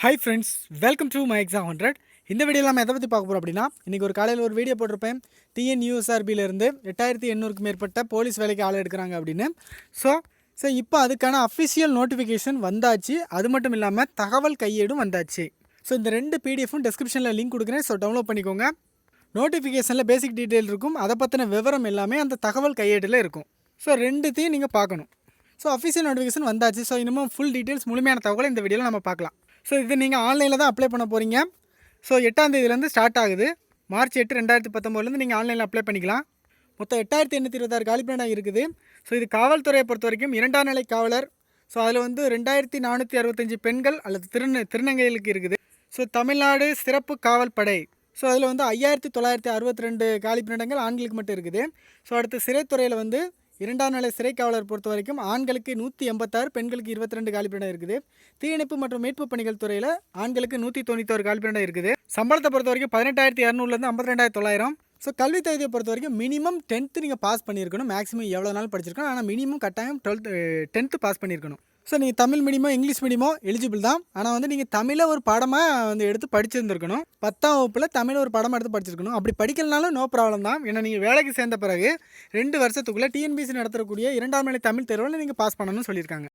Hi friends welcome to my exam hundred இந்த வீடியோவில் நம்ம எதை பற்றி பார்க்க போகிறோம் அப்படின்னா இன்றைக்கி ஒரு காலையில் ஒரு வீடியோ போட்டிருப்பேன். டிஎன்யூஎஸ்ஆர்பியிலேருந்து எட்டாயிரத்தி எண்ணூறுக்கு மேற்பட்ட போலீஸ் வேலைக்கு ஆள் எடுக்கிறாங்க அப்படின்னு. ஸோ ஸோ இப்போ அதுக்கான அஃபிஷியல் நோட்டிஃபிகேஷன் வந்தாச்சு. அது மட்டும் இல்லாமல் தகவல் கையேடும் வந்தாச்சு. ஸோ இந்த ரெண்டு பிடிஎஃப்பும் டெஸ்கிரிப்ஷனில் லிங்க் கொடுக்குறேன். ஸோ டவுன்லோட் பண்ணிக்கோங்க. நோட்டிஃபிகேஷனில் பேசிக் டீட்டெயில் இருக்கும். அதை பற்றின விவரம் எல்லாமே அந்த தகவல் கையேட்டில் இருக்கும். ஸோ ரெண்டுத்தையும் நீங்கள் பார்க்கணும். ஸோ அஃபிஷியல் நோட்டிஃபிகேஷன் வந்தாச்சு. ஸோ இன்னமும் ஃபுல் டீட்டெயில்ஸ் முழுமையான தகவலை இந்த வீடியோவில் நம்ம பார்க்கலாம். ஸோ இது நீங்கள் ஆன்லைனில் தான் அப்ளை பண்ண போகிறீங்க ஸோ எட்டாந்தேதியிலேருந்து ஸ்டார்ட் ஆகுது. மார்ச் எட்டு ரெண்டாயிரத்தி பத்தொம்போதுலேருந்து நீங்கள் ஆன்லைனில் அப்ளை பண்ணிக்கலாம். மொத்தம் எட்டாயிரத்தி எண்ணூற்றி இருபத்தாறு காலிப்பேனாக இருக்குது. ஸோ இது காவல்துறையை பொறுத்த வரைக்கும் இரண்டாம் நிலை காவலர். ஸோ அதில் வந்து ரெண்டாயிரத்தி நானூற்றி அறுபத்தஞ்சு பெண்கள் அல்லது திருந திருநங்கைகளுக்கு இருக்குது. ஸோ தமிழ்நாடு சிறப்பு காவல் படை ஸோ அதில் வந்து ஐயாயிரத்தி தொள்ளாயிரத்தி அறுபத்தி ரெண்டு காலிப்பிடங்கள் ஆண்களுக்கு மட்டும் இருக்குது. ஸோ அடுத்து சிறைத்துறையில் வந்து இரண்டாம் நிலை சிறை காவலர் பொறுத்த வரைக்கும் ஆண்களுக்கு நூற்றி எண்பத்தாறு பெண்களுக்கு இருபத்தி ரெண்டு காலிப்பிடம் இருக்குது. தீயணைப்பு மற்றும் மீட்பு பணிகள் துறையில் ஆண்களுக்கு நூற்றி தொண்ணூத்தோரு காலிப்பிடம் இருக்குது. சம்பளத்தை பொறுத்த வரைக்கும் பதினெட்டாயிரத்தி இரநூறுலேருந்து ஐம்பத்தி ரெண்டாயிரத்தி தொள்ளாயிரம். ஸோ கல்வி தகுதியை பொறுத்த வரைக்கும் மினிமம் டென்த்து நீங்கள் பாஸ் பண்ணியிருக்கணும். மேக்ஸிமம் எவ்வளோ நாள் படிச்சிருக்கணும். ஆனால் மினிமம் கட்டாயம் டுவெல்த்து டென்த்து பாஸ் பண்ணியிருக்கணும். ஸோ நீங்கள் தமிழ் மீடியமோ இங்கிலீஷ் மீடியமோ எலிஜிபிள் தான். ஆனால் வந்து நீங்கள் தமிழை ஒரு படமாக வந்து எடுத்து படிச்சிருந்துருக்கணும். பத்தாம் வகுப்பில் தமிழ் ஒரு படமாக எடுத்து படிச்சிருக்கணும். அப்படி படிக்கலனாலும் நோ ப்ராப்ளம் தான். ஏன்னா நீங்கள் வேலைக்கு சேர்ந்த பிறகு ரெண்டு வருஷத்துக்குள்ளே டிஎன்பிசி நடத்தக்கூடிய இரண்டாம் நிலை தமிழ் தேர்வில் நீங்கள் பாஸ் பண்ணணும்னு சொல்லியிருக்காங்க.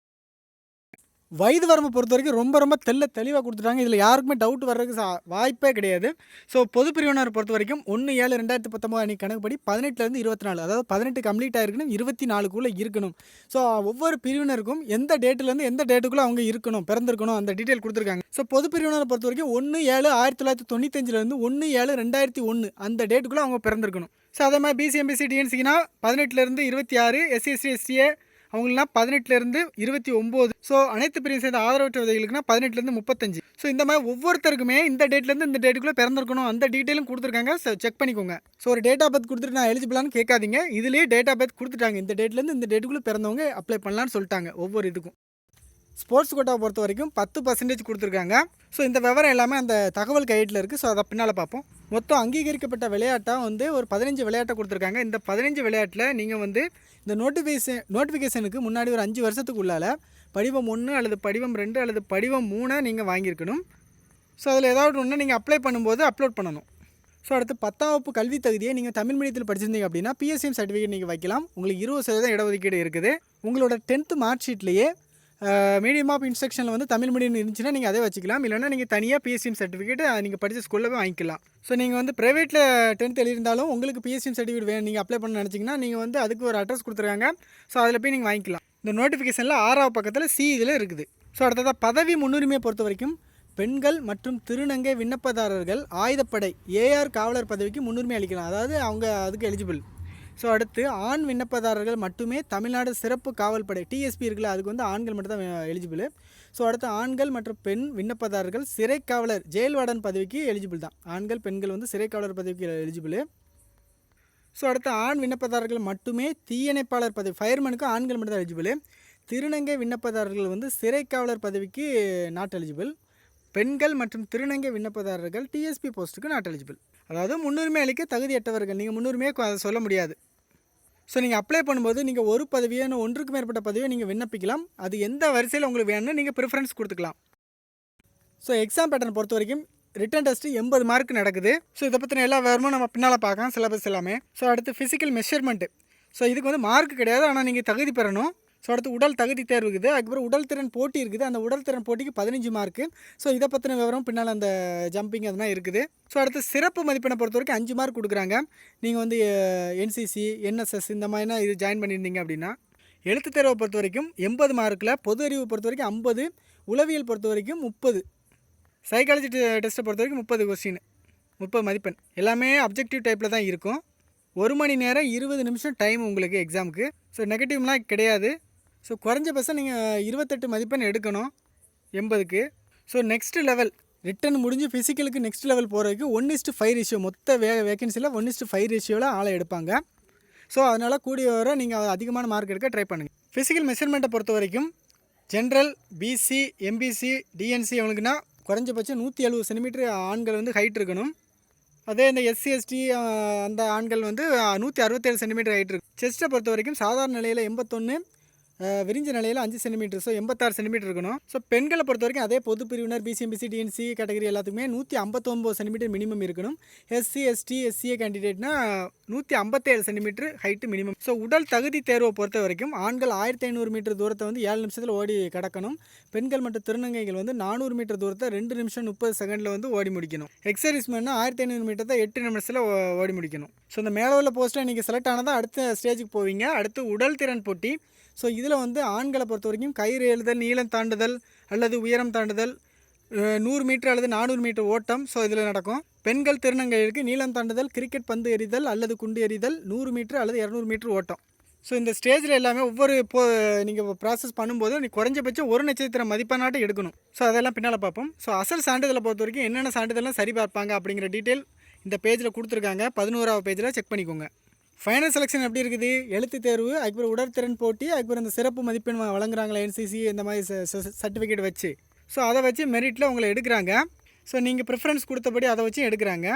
வயது வரம்பு பொறுத்த வரைக்கும் ரொம்ப ரொம்ப தெல்ல தெளிவாக கொடுத்துட்டாங்க. இதில் யாருக்குமே டவுட் வர்றதுக்கு சா வாய்ப்பே கிடையாது. ஸோ பொது பிரிவினர் பொறுத்த வரைக்கும் ஒன்று ஏழு ரெண்டாயிரத்தி பத்தொம்பது அன்றைக்கி கணக்குப்படி பதினெட்டுலேருந்து இருபத்தி நாலு அதாவது பதினெட்டு கம்ப்ளீட் ஆகிருக்கணும் இருபத்தி நாலுக்குள்ளே இருக்கணும். ஸோ ஒவ்வொரு பிரிவினருக்கும் எந்த டேட்டிலேருந்து எந்த டேட்டுக்குள்ளே அவங்க இருக்கணும் பிறந்திருக்கணும் அந்த டீட்டெயில் கொடுத்துருக்காங்க. ஸோ பொது பிரிவினரை பொறுத்த வரைக்கும் ஒன்று ஏழு ஆயிரத்தி தொள்ளாயிரத்தி தொண்ணூத்தஞ்சிலேருந்து ஒன்று ஏழு ரெண்டாயிரத்தி ஒன்று அந்த டேட்டுக்குள்ளே அவங்க பிறந்திருக்கணும். ஸோ அதே மாதிரி பிசிஎம்பிசி டிஎன்சிக்குனா பதினெட்டுலேருந்து இருபத்தி ஆறு எஸ்சி எஸ்டி எஸ்டிஏ அவங்களாம் பதினெட்டுலேருந்து இருபத்தி ஒம்பது. ஸோ அனைத்து பிரிவு சேர்ந்த ஆதரவற்ற விதைகளுக்குனா பதினெட்டுலேருந்து முப்பத்தஞ்சு. ஸோ இந்த மாதிரி ஒவ்வொருத்தருக்குமே இந்த டேட்லேருந்து இந்த டேட்டுக்குள்ளே பிறந்திருக்கணும். அந்த டீட்டெயிலும் கொடுத்துருக்காங்க. ஸோ செக் பண்ணிக்கோங்க. ஸோ ஒரு டேட் ஆஃப் பர்த் கொடுத்துட்டு நான் எலிஜிபிளானு கேட்காதீங்க. இதுலேயே டேட் ஆஃப் பர்த் கொடுத்துட்டாங்க. இந்த டேட்லேருந்து இந்த டேட்டுக்குள்ளே பிறந்தவங்க அப்ளை பண்ணலான்னு சொல்லிட்டாங்க. ஒவ்வொரு இதுக்கும். ஸ்போர்ட்ஸ் கோட்டாவை பொறுத்த வரைக்கும் பத்து பர்சன்டேஜ் கொடுத்துருக்காங்க. ஸோ இந்த விவரம் எல்லாமே அந்த தகவல் கையேட்டில் இருக்குது ஸோ அதை பின்னால் பார்ப்போம். மொத்தம் அங்கீகரிக்கப்பட்ட விளையாட்டாக வந்து ஒரு பதினஞ்சு விளையாட்டை கொடுத்துருக்காங்க. இந்த பதினஞ்சு விளையாட்டில் நீங்கள் வந்து இந்த நோட்டிஃபிகேஷன் நோட்டிஃபிகேஷனுக்கு முன்னாடி ஒரு அஞ்சு வருஷத்துக்கு உள்ளால் படிவம் ஒன்று அல்லது படிவம் ரெண்டு அல்லது படிவம் மூணை நீங்கள் வாங்கியிருக்கணும். ஸோ அதில் ஏதாவது ஒன்று நீங்கள் அப்ளை பண்ணும்போது அப்லோட் பண்ணணும். ஸோ அடுத்து பத்தாம் வகுப்பு கல்வி தகுதியை நீங்கள் தமிழ் மீடியத்தில் படிச்சிருந்தீங்க அப்படின்னா பிஎஸ்சிஎம் சர்டிஃபிகேட் நீங்கள் வைக்கலாம். உங்களுக்கு இருபது சதவீதம் இடஒதுக்கீடு இருக்குது. உங்களோட டென்த்து மார்க் ஷீட்லேயே மீடியம் ஆஃப் இன்ஸ்ட்ரக்ஷனில் வந்து தமிழ் மீடியம் இருந்துச்சுன்னா நீங்கள் அதே வச்சுக்கலாம். இல்லைனா நீங்கள் தனியாக பிஎஸ்சிஎம் சர்டிஃபிகேட் நீங்கள் படித்த ஸ்கூலில் போய் வாங்கிக்கலாம். ஸோ நீங்கள் வந்து ப்ரைவேட்டில் டென்த் எழுதியிருந்தாலும் உங்களுக்கு பிஎஸ்சிஎம் சர்டிஃபிகேட் வேணும். நீங்கள் அப்ளை பண்ண நினச்சிங்கன்னா நீங்கள் வந்து அதுக்கு ஒரு அட்ரஸ் கொடுத்துருக்காங்க. ஸோ அதில் போய் நீங்கள் வாங்கிக்கலாம். இந்த நோட்டிஃபிகேஷனில் ஆறாவது பக்கத்தில் சி இதில் இருக்குது. ஸோ அடுத்ததாக பதவி முன்னுரிமையை பொறுத்த வரைக்கும் பெண்கள் மற்றும் திருநங்கை விண்ணப்பதாரர்கள் ஆயுதப்படை ஏஆர் காவலர் பதவிக்கு முன்னுரிமை அளிக்கலாம். அதாவது அவங்க அதுக்கு எலிஜிபிள் ஸோ அடுத்து ஆண் விண்ணப்பதாரர்கள் மட்டுமே தமிழ்நாடு சிறப்பு காவல் படை டிஎஸ்பி இருக்குல்ல அதுக்கு வந்து ஆண்கள் மட்டும் தான் எலிஜிபிள் ஸோ அடுத்து ஆண்கள் மற்றும் பெண் விண்ணப்பதாரர்கள் சிறை காவலர் ஜெயில் வார்டன் பதவிக்கு எலிஜிபிள் தான். ஆண்கள் பெண்கள் வந்து சிறை காவலர் பதவிக்கு எலிஜிபிள் ஸோ அடுத்து ஆண் விண்ணப்பதாரர்கள் மட்டுமே தீயணைப்பாளர் பதவி ஃபயர்மேனுக்கு ஆண்கள் மட்டும் தான் எலிஜிபிள் திருநங்கை விண்ணப்பதாரர்கள் வந்து சிறை காவலர் பதவிக்கு நாட் எலிஜிபிள் பெண்கள் மற்றும் திருநங்கை விண்ணப்பதாரர்கள் டிஎஸ்பி போஸ்ட்டுக்கு நாட் எலிஜிபிள் அதாவது முன்னுரிமை அளிக்க தகுதியற்றவர்கள். நீங்கள் முன்னுரிமையை சொல்ல முடியாது. ஸோ நீங்கள் அப்ளை பண்ணும்போது நீங்கள் ஒரு பதவியான ஒன்றுக்கு மேற்பட்ட பதவியை நீங்கள் விண்ணப்பிக்கலாம். அது எந்த வரிசையில் உங்களுக்கு வேணும்னு நீங்கள் ப்ரிஃபரன்ஸ் கொடுத்துக்கலாம். ஸோ எக்ஸாம் பேட்டர்ன் பொறுத்த வரைக்கும் ரிட்டன் டெஸ்ட்டு எண்பது மார்க் நடக்குது. ஸோ இதை பற்றின எல்லா விவரமும் நம்ம பின்னால் பார்க்கலாம் சிலபஸ் எல்லாமே. ஸோ அடுத்து ஃபிசிக்கல் மெஷர்மெண்ட்டு ஸோ இதுக்கு வந்து மார்க் கிடையாது ஆனால் நீங்கள் தகுதி பெறணும். ஸோ அடுத்து உடல் தகுதி தேர்வு இருக்குது. அதுக்கப்புறம் உடல் திறன் போட்டி இருக்குது. அந்த உடல் திறன் போட்டிக்கு பதினஞ்சு மார்க்கு ஸோ இதை பற்றின விவரம் பின்னால் அந்த ஜம்பிங் அதெல்லாம் இருக்குது. ஸோ அடுத்து சிறப்பு மதிப்பெண்ணை பொறுத்த வரைக்கும் அஞ்சு மார்க் கொடுக்குறாங்க. நீங்கள் வந்து என்சிசி என்எஸ்எஸ் இந்த மாதிரினா இது ஜாயின் பண்ணியிருந்தீங்க அப்படின்னா எழுத்து தேர்வை பொறுத்த வரைக்கும் எண்பது மார்க்கில் பொது அறிவு பொறுத்த வரைக்கும் ஐம்பது உளவியல் பொறுத்த வரைக்கும் முப்பது. சைக்காலஜி டெஸ்ட்டை பொறுத்த வரைக்கும் முப்பது கொஸ்டின் முப்பது மதிப்பெண். எல்லாமே அப்ஜெக்டிவ் டைப்பில் தான் இருக்கும். ஒரு மணி நேரம் இருபது நிமிஷம் டைம் உங்களுக்கு எக்ஸாமுக்கு ஸோ நெகட்டிவ்லாம் கிடையாது. ஸோ குறைஞ்சபட்சம் நீங்கள் இருபத்தெட்டு மதிப்பெண் எடுக்கணும் எண்பதுக்கு. ஸோ நெக்ஸ்ட் லெவல் ரிட்டன் முடிஞ்சு ஃபிசிக்கலுக்கு நெக்ஸ்ட் லெவல் போகிறதுக்கு one is to five ratio மொத்த வே வேகன்சியில் ஒன் இஸ்ட்டு ஃபைவ் ரேஷியோவில் ஆளை எடுப்பாங்க. ஸோ அதனால் கூடிய வர நீங்கள் அதிகமான மார்க் எடுக்க ட்ரை பண்ணுங்கள் ஃபிசிக்கல் மெஷர்மெண்ட்டை பொறுத்த வரைக்கும் ஜென்ரல் பிசி எம்பிசி டிஎன்சி அவனுக்குன்னா குறைஞ்சபட்சம் நூற்றி எழுபது சென்டிமீட்டர் ஆண்கள் வந்து ஹைட் இருக்கணும். அதே இந்த எஸ்சி எஸ்டி அந்த ஆண்கள் வந்து நூற்றி அறுபத்தேழு சென்டிமீட்டர் ஹைட் இருக்கும் செஸ்ட்டை பொறுத்த வரைக்கும் சாதாரண நிலையில் எண்பத்தொன்று விரிஞ்ச நிலையில் அஞ்சு சென்டிமீட்டர் ஸோ எண்பத்தாறு சென்டிமீட்டர் இருக்கணும். ஸோ பெண்களை பொறுத்த வரைக்கும் அதே பொது பிரிவினர் பிசிஎம்பிசி டிஎன்சி கேட்டகரி எல்லாத்துக்குமே நூற்றி ஐம்பத்தொம்போது சென்டிமீட்டர் மினிமம் இருக்கணும். எஸ்சி எஸ்டி எஸ்சிஏ கேண்டிடேட்னா நூற்றி ஐம்பத்தேழு சென்டிமீட்டர் ஹைட்டு மினிமம் ஸோ உடல் தகுதி தேர்வை பொறுத்த வரைக்கும் ஆண்கள் ஆயிரத்தி ஐநூறு மீட்டர் தூரத்தை வந்து ஏழு நிமிஷத்தில் ஓடி கடக்கணும். பெண்கள் மற்றும் திருநங்கைகள் வந்து நானூறு மீட்டர் தூரத்தை ரெண்டு நிமிஷம் முப்பது செகண்டில் வந்து ஓடி முடிக்கணும். எக்ஸசைஸ்மெண்ட்னா ஆயிரத்தி ஐநூறு மீட்டர் தான் எட்டு நிமிஷத்தில் ஓடி முடிக்கணும். ஸோ இந்த மேலே உள்ள போஸ்ட்டில் நீங்கள் செலக்ட் ஆனதான் அடுத்த ஸ்டேஜுக்கு போவீங்க. அடுத்து உடல் திறன் போட்டி. ஸோ இதில் வந்து ஆண்களை பொறுத்த வரைக்கும் கயிறு எழுதல் நீளம் தாண்டுதல் அல்லது உயரம் தாண்டுதல் நூறு மீட்டர் அல்லது நானூறு மீட்டர் ஓட்டம் ஸோ இதில் நடக்கும். பெண்கள் திருநங்கைகளுக்கு நீளம் தாண்டுதல் கிரிக்கெட் பந்து எறிதல் அல்லது குண்டு எறிதல் நூறு மீட்டர் அல்லது இரநூறு மீட்டர் ஓட்டம். ஸோ இந்த ஸ்டேஜில் எல்லாமே ஒவ்வொரு இப்போ நீங்கள் ப்ராசஸ் பண்ணும்போது நீ குறைஞ்சபட்சம் ஒரு நட்சத்திர மதிப்பெண்ணாட்டம் எடுக்கணும். ஸோ அதெல்லாம் பின்னால் பார்ப்போம். ஸோ அசல் சான்றிதழை பொறுத்த வரைக்கும் என்னென்ன சான்றிதழ்லாம் சரி பார்ப்பாங்க அப்படிங்கிற டீட்டெயில் இந்த பேஜில் கொடுத்துருக்காங்க. பதினோராவது பேஜில் செக் பண்ணிக்கோங்க. ஃபைனல் செலெக்ஷன் எப்படி இருக்குது? எழுத்து தேர்வு அதுக்கப்புறம் உடற்திறன் போட்டி அதுக்கப்புறம் இந்த சிறப்பு மதிப்பெண் வ- வழங்குறாங்களா என்சிசி இந்த மாதிரி சர்டிஃபிகேட் வச்சு. ஸோ அதை வச்சு மெரிட்டில் உங்களை எடுக்கிறாங்க. ஸோ நீங்கள் ப்ரிஃபரன்ஸ் கொடுத்தபடி அதை வச்சு எடுக்கிறாங்க.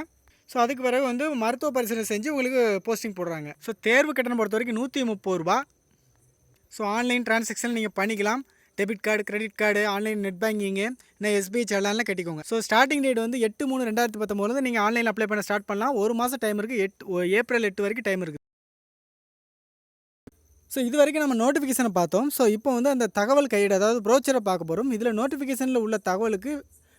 ஸோ அதுக்கு பிறகு வந்து மருத்துவ பரிசீலனை செஞ்சு உங்களுக்கு போஸ்டிங் போடுறாங்க. ஸோ தேர்வு கட்டணம் பொறுத்த வரைக்கும் நூற்றி முப்பது ரூபா. ஸோ ஆன்லைன் டிரான்சாக்ஷன் நீங்கள் பண்ணிக்கலாம். Debit card credit card online net banking இந்த எஸ்பிஐ செலான்லாம் கட்டிக்கோங்க. ஸோ ஸ்டார்டிங் டேட் வந்து எட்டு மூணு ரெண்டாயிரத்தி பத்தொம்போது நீங்கள் ஆன்லைனில் அப்ளை பண்ண ஸ்டார்ட் பண்ணலாம். ஒரு மாதம் டைம் இருக்குது எட்டு ஏப்ரல் எட்டு வரைக்கும் டைம் இருக்குது ஸோ இது வரைக்கும் நம்ம நோட்டிஃபிகேஷனை பார்த்தோம். ஸோ இப்போ வந்து அந்த தகவல் கையீடு அதாவது ப்ரோச்சரை பார்க்க போகிறோம் இதில் நோட்டிஃபிகேஷனில் உள்ள தகவலுக்கு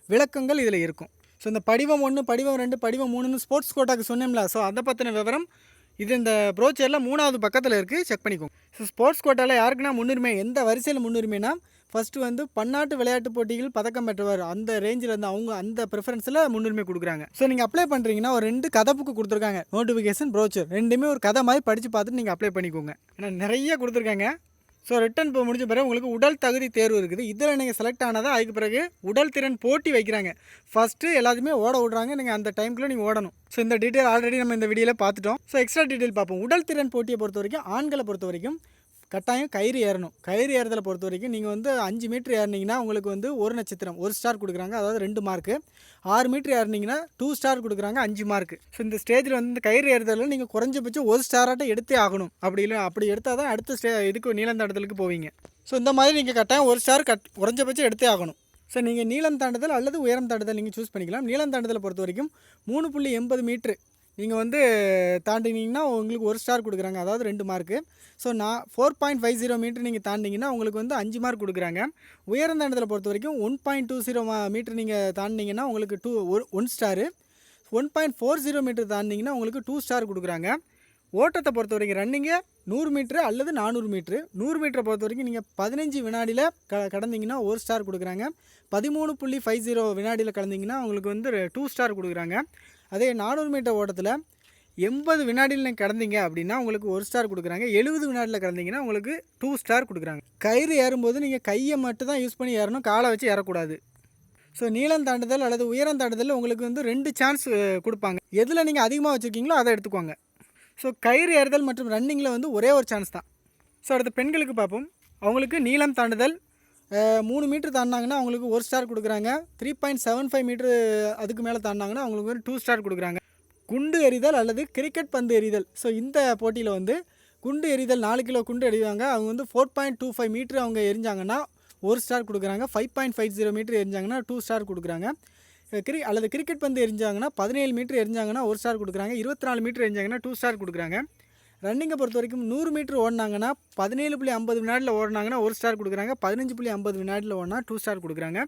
விளக்கங்கள் இதில் இருக்கும். ஸோ இந்த படிவம் ஒன்று படிவம் ரெண்டு படிவம் மூணுன்னு ஸ்போர்ட்ஸ் கோட்டாக்கு சொன்னோம்ல ஸோ அதை பற்றின விவரம் இது இந்த ப்ரோச்சரில் மூணாவது பக்கத்தில் இருக்குது செக் பண்ணிக்கோங்க. ஸோ ஸ்போர்ட்ஸ் கோட்டாவில் யாருக்குன்னா முன்னுரிமை எந்த வரிசையில் முன்னுரிமைனா ஃபஸ்ட்டு வந்து பன்னாட்டு விளையாட்டு போட்டிகள் பதக்கம் பெற்றவர் அந்த ரேஞ்சில் இருந்து அவங்க அந்த ப்ரிஃபரன்ஸில் முன்னுரிமை கொடுக்குறாங்க. ஸோ நீங்கள் அப்ளை பண்ணுறீங்கன்னா ஒரு ரெண்டு கதை புக்கு கொடுத்துருக்காங்க. நோட்டிஃபிகேஷன் ப்ரோச்சர் ரெண்டுமே ஒரு கதை மாதிரி படித்து பார்த்துட்டு நீங்கள் அப்ளை பண்ணிக்கோங்க. ஏன்னா நிறைய கொடுத்துருக்காங்க. ஸோ ரிட்டன் இப்போ முடிஞ்ச பிறகு உங்களுக்கு உடல் தகுதி தேர்வு இருக்குது. இதில் நீங்கள் செலக்ட் ஆனதா அதுக்கு பிறகு உடல் திறன் போட்டி வைக்கிறாங்க. ஃபஸ்ட்டு எல்லாத்தையுமே ஓட விடுறாங்க. நீங்கள் அந்த டைமுக்குள்ளே நீங்கள் ஓடணும். ஸோ இந்த டீட்டெயில் ஆல்ரெடி நம்ம இந்த வீடியோவில் பார்த்துட்டோம். ஸோ எக்ஸ்ட்ரா டீட்டெயில் பார்ப்போம். உடல் திறன் போட்டியை பொறுத்த வரைக்கும் ஆண்களை பொறுத்த வரைக்கும் கட்டாயம் கயிறு ஏறணும். கயிறு ஏறுதலை பொறுத்த வரைக்கும் நீங்கள் வந்து அஞ்சு மீட்ரு ஏறினீங்கன்னா உங்களுக்கு வந்து ஒரு நட்சத்திரம் ஒரு ஸ்டார் கொடுக்குறாங்க. அதாவது ரெண்டு மார்க்கு. ஆறு மீட்ரு ஏறினீங்கன்னா டூ ஸ்டார் கொடுக்குறாங்க அஞ்சு மார்க்கு. ஸோ இந்த ஸ்டேஜில் வந்து இந்த கயிறு ஏறுதலில் நீங்கள் குறைஞ்சபட்சம் ஒரு ஸ்டாராட்டம் எடுத்தே ஆகணும். அப்படி இல்லை அப்படி எடுத்தால் தான் அடுத்த ஸ்டே இதுக்கு நீளந்தாண்டத்துக்கு போவீங்க. ஸோ இந்த மாதிரி நீங்கள் கட்டாயம் ஒரு ஸ்டார் கட் குறைஞ்சபட்சம் எடுத்தே ஆகணும். ஸோ நீங்கள் நீளம் தாண்டுதல் அல்லது உயரம் தாண்டுதல் நீங்கள் சூஸ் பண்ணிக்கலாம். நீளம் தாண்டுதலை பொறுத்த வரைக்கும் மூணு புள்ளி எண்பது மீட்ரு நீங்கள் வந்து தாண்டினீங்கன்னா உங்களுக்கு ஒரு ஸ்டார் கொடுக்குறாங்க. அதாவது ரெண்டு மார்க்கு ஸோ நான் four point five zero metre நீங்கள் தாண்டிங்கன்னா உங்களுக்கு வந்து அஞ்சு மார்க் கொடுக்குறாங்க. உயர்ந்த இடத்துல பொறுத்த வரைக்கும் one point two zero metre நீங்கள் தாண்டினீங்கன்னா உங்களுக்கு டூ ஒரு one star one point four zero metre தாண்டிங்கன்னா உங்களுக்கு டூ ஸ்டார் கொடுக்குறாங்க. ஓட்டத்தை பொறுத்த வரைக்கும் ரன்னிங்கு நூறு மீட்ரு அல்லது நானூறு மீட்ரு நூறு மீட்டரை பொறுத்த வரைக்கும் நீங்கள் பதினஞ்சு வினாடியில் க கடந்தீங்கன்னா ஒரு ஸ்டார் கொடுக்குறாங்க. பதிமூணு புள்ளி ஃபைவ் ஜீரோ வினாடியில் கலந்தீங்கன்னா உங்களுக்கு வந்து டூ ஸ்டார் கொடுக்குறாங்க. அதே நானூறு மீட்டர் ஓட்டத்தில் எண்பது வினாடியில் நீங்கள் கடந்தீங்க அப்படின்னா உங்களுக்கு ஒரு ஸ்டார் கொடுக்குறாங்க. எழுபது வினாடியில் கடந்தீங்கன்னா உங்களுக்கு டூ ஸ்டார் கொடுக்குறாங்க. கயிறு ஏறும்போது நீங்கள் கையை மட்டும் தான் யூஸ் பண்ணி ஏறணும் காலை வச்சு ஏறக்கூடாது. ஸோ நீளம் தாண்டுதல் அல்லது உயரம் தாண்டுதல் உங்களுக்கு வந்து ரெண்டு சான்ஸ் கொடுப்பாங்க. எதில் நீங்கள் அதிகமாக வச்சுருக்கீங்களோ அதை எடுத்துக்கோங்க. ஸோ கயிறு ஏறுதல் மற்றும் ரன்னிங்கில் வந்து ஒரே ஒரு சான்ஸ் தான். ஸோ அடுத்து பெண்களுக்கு பார்ப்போம். அவங்களுக்கு நீளம் தாண்டுதல் மூணு மீட்ரு தாண்டினாங்கன்னா அவங்களுக்கு ஒரு ஸ்டார் கொடுக்குறாங்க. Three point seven five metre அதுக்கு மேலே தாண்டினாங்கன்னா அவங்களுக்கு வந்து டூ ஸ்டார் கொடுக்குறாங்க. குண்டு எறிதல் அல்லது கிரிக்கெட் பந்து எறிதல். ஸோ இந்த போட்டியில் வந்து குண்டு எறிதல் நாலு கிலோ குண்டு எறிவாங்க. அவங்க வந்து four point two five metre அவங்க எரிஞ்சாங்கன்னா ஒரு ஸ்டார் கொடுக்குறாங்க. Five point five zero metre எரிஞ்சாங்கன்னா two star கொடுக்குறாங்க. கிரி அல்லது கிரிக்கெட் பந்து எரிஞ்சாங்கன்னா பதினேழு மீட்ரு எரிஞ்சாங்கன்னா ஒரு ஸ்டார் கொடுக்குறாங்க. இருபத்தி நாலு மீட்ரு எரிஞ்சாங்கன்னா டூ ஸ்டார் கொடுக்குறாங்க. ரன்னிங்கை பொறுத்த வரைக்கும் நூறு மீட்டர் ஓடினாங்கன்னா பதினேழு புள்ளி ஐம்பது வினாடியில் ஓடினாங்கன்னா ஒரு ஸ்டார் கொடுக்குறாங்க. பதினஞ்சு புள்ளி ஐம்பது வினாடியில் ஓடினா டூ ஸ்டார் கொடுக்குறாங்க.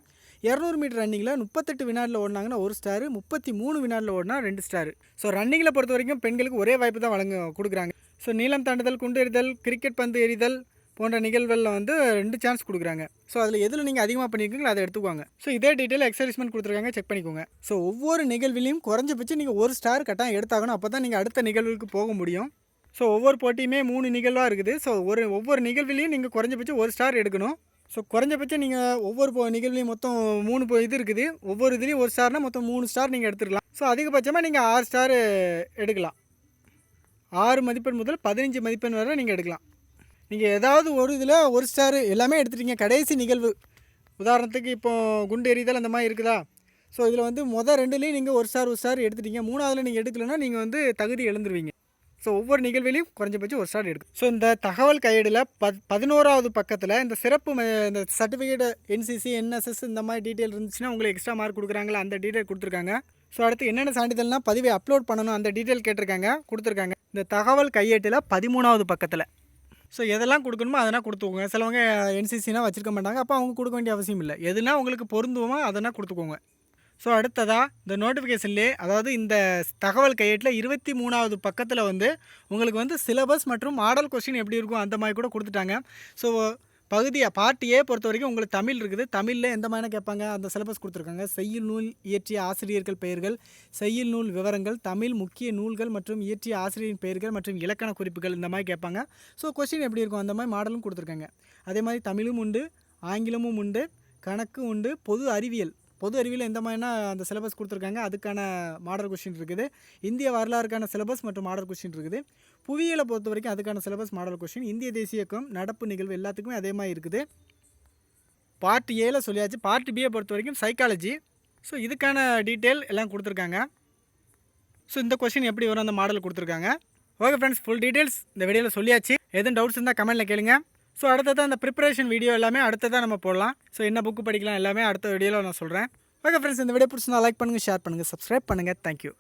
இரநூறு மீட்டர் ரன்னிங்கில் முப்பத்தெட்டு வினாடியில் ஓடினாங்கன்னா ஒரு ஸ்டார் முப்பத்தி மூணு வினாடியில் ஓடினா ரெண்டு ஸ்டார் ஸோ ரன்னிங்கில் பொறுத்த வரைக்கும் பெண்களுக்கு ஒரே வாய்ப்பு தான் வழங்க கொடுக்குறாங்க. ஸோ நீளம் தாண்டுதல் குண்டு எறிதல் கிரிக்கெட் பந்து எறிதல் போன்ற நிகழ்வுகளில் வந்து ரெண்டு சான்ஸ் கொடுக்குறாங்க. ஸோ அதில் எதில் நீங்கள் அதிகமாக பண்ணியிருக்கீங்களோ அதை எடுத்துக்குவாங்க ஸோ இதே டீட்டெயில் எக்ஸைஸ்மெண்ட் கொடுத்துருக்காங்க செக் பண்ணிக்கோங்க. ஸோ ஒவ்வொரு நிகழ்விலையும் குறைஞ்சபட்சம் நீங்கள் ஒரு ஸ்டார் கட்டாயம் எடுத்தாகணும். அப்போ தான் நீங்கள் அடுத்த நிகழ்வுக்கு போக முடியும். ஸோ ஒவ்வொரு போட்டியுமே மூணு நிகழ்வாக இருக்குது. ஸோ ஒரு ஒவ்வொரு நிகழ்விலையும் நீங்கள் குறைஞ்சபட்சம் ஒரு ஸ்டார் எடுக்கணும். ஸோ குறைஞ்சபட்சம் நீங்கள் ஒவ்வொரு போ நிகழ்வுலையும் மொத்தம் மூணு இது இருக்குது. ஒவ்வொரு இதுலேயும் ஒரு ஸ்டார்னால் மொத்தம் மூணு ஸ்டார் நீங்கள் எடுத்துக்கலாம் ஸோ அதிகபட்சமாக நீங்கள் ஆறு ஸ்டார் எடுக்கலாம். ஆறு மதிப்பெண் முதல் பதினஞ்சு மதிப்பெண் வரை நீங்கள் எடுக்கலாம். நீங்கள் ஏதாவது ஒரு இதில் ஒரு ஸ்டார் எல்லாமே எடுத்துட்டீங்க. கடைசி நிகழ்வு. உதாரணத்துக்கு இப்போ குண்டு எறிதல் அந்த மாதிரி இருக்குதா? ஸோ இதில் வந்து மொதல் ரெண்டுலேயும் நீங்கள் ஒரு ஸ்டார் ஒரு ஸ்டார் எடுத்துட்டீங்க. மூணாவதில் நீங்கள் எடுக்கலைன்னா நீங்கள் வந்து தகுதி எழுந்துருவீங்க ஸோ ஒவ்வொரு நிகழ்விலையும் குறைஞ்சபட்சம் ஒரு ஸ்டார் எடுக்கும். ஸோ இந்த தகவல் கையேடில் பத் பதினோராவது பக்கத்தில் இந்த சிறப்பு இந்த சர்டிஃபிகேட் என்சிசி என்எஸ்எஸ் இந்த மாதிரி டீட்டெயில் இருந்துச்சுன்னா உங்களுக்கு எக்ஸ்ட்ரா மார்க் கொடுக்குறாங்களா அந்த டீட்டெயில் கொடுத்துருக்காங்க. ஸோ அடுத்து என்னென்ன சான்றிதழ்னா பதிவை அப்லோட் பண்ணணும் அந்த டீட்டெயில் கேட்டிருக்காங்க கொடுத்துருக்காங்க. இந்த தகவல் கையேட்டில் பதிமூணாவது பக்கத்தில். ஸோ எதெல்லாம் கொடுக்கணுமோ அதெல்லாம் கொடுத்துக்கோங்க. சிலவங்க என்சிசினா வச்சுருக்க மாட்டாங்க. அப்போ அவங்க கொடுக்க வேண்டிய அவசியம் இல்லை. எதுனா உங்களுக்கு பொருந்துவோமோ அதெல்லாம் கொடுத்துக்கோங்க. ஸோ அடுத்ததாக இந்த நோட்டிஃபிகேஷன்லேயே அதாவது இந்த தகவல் கையேட்டில் இருபத்தி மூணாவது பக்கத்தில் வந்து உங்களுக்கு வந்து சிலபஸ் மற்றும் மாடல் கொஸ்டின் எப்படி இருக்கும் அந்த மாதிரி கூட கொடுத்துட்டாங்க. ஸோ பகுதியாக பார்ட் ஏ பொறுத்த வரைக்கும் உங்களுக்கு தமிழ் இருக்குது. தமிழில் எந்த மாதிரி கேட்பாங்க? அந்த சிலபஸ் கொடுத்துருக்காங்க. செய்யுள் நூல் இயற்றிய ஆசிரியர்கள் பெயர்கள் செய்யுள் நூல் விவரங்கள் தமிழ் முக்கிய நூல்கள் மற்றும் இயற்றிய ஆசிரியரின் பெயர்கள் மற்றும் இலக்கண குறிப்புகள் இந்த மாதிரி கேட்பாங்க. ஸோ கொஸ்டின் எப்படி இருக்கும் அந்த மாதிரி மாடலும் கொடுத்துருக்காங்க. அதே மாதிரி தமிழும் உண்டு ஆங்கிலமும் உண்டு கணக்கு உண்டு பொது அறிவியல். பொது அறிவியல் எந்த மாதிரினா அந்த சிலபஸ் கொடுத்துருக்காங்க அதுக்கான மாடல் கொஷின் இருக்குது. இந்திய வரலாறுக்கான சிலபஸ் மற்றும் மாடல் கொஷின் இருக்குது. புவியியலை பொறுத்த வரைக்கும் அதுக்கான சிலபஸ் மாடல் கொஷின் இந்திய தேசியக்கம் நடப்பு நிகழ்வு எல்லாத்துக்குமே அதே மாதிரி இருக்குது. பார்ட் ஏல சொல்லியாச்சு. பார்ட் பியை பொறுத்த வரைக்கும் சைக்காலஜி ஸோ இதுக்கான டீட்டெயில் எல்லாம் கொடுத்துருக்காங்க. ஸோ இந்த கொஷின் எப்படி வரும்? அந்த மாடல் கொடுத்துருக்காங்க. ஓகே ஃப்ரெண்ட்ஸ் ஃபுல் டீட்டெயில்ஸ் இந்த வீடியோவில் சொல்லியாச்சு. எதுவும் டவுட்ஸ் இருந்தால் கமெண்ட்டில் கேளுங்கள் ஸோ அடுத்ததான் அந்த ப்ரிப்பரேஷன் வீடியோ எல்லாமே அடுத்ததான் நம்ம போடலாம். ஸோ என்ன புக்கு படிக்கலாம் எல்லாமே அடுத்த வீடியோவில் நான் சொல்கிறேன் ஓகே ஃப்ரெண்ட்ஸ் இந்த வீடியோ பிடிச்சிருந்தா லைக் பண்ணுங்கள் ஷேர் பண்ணுங்கள் சப்ஸ்கிரைப் பண்ணுங்கள் தேங்க்யூ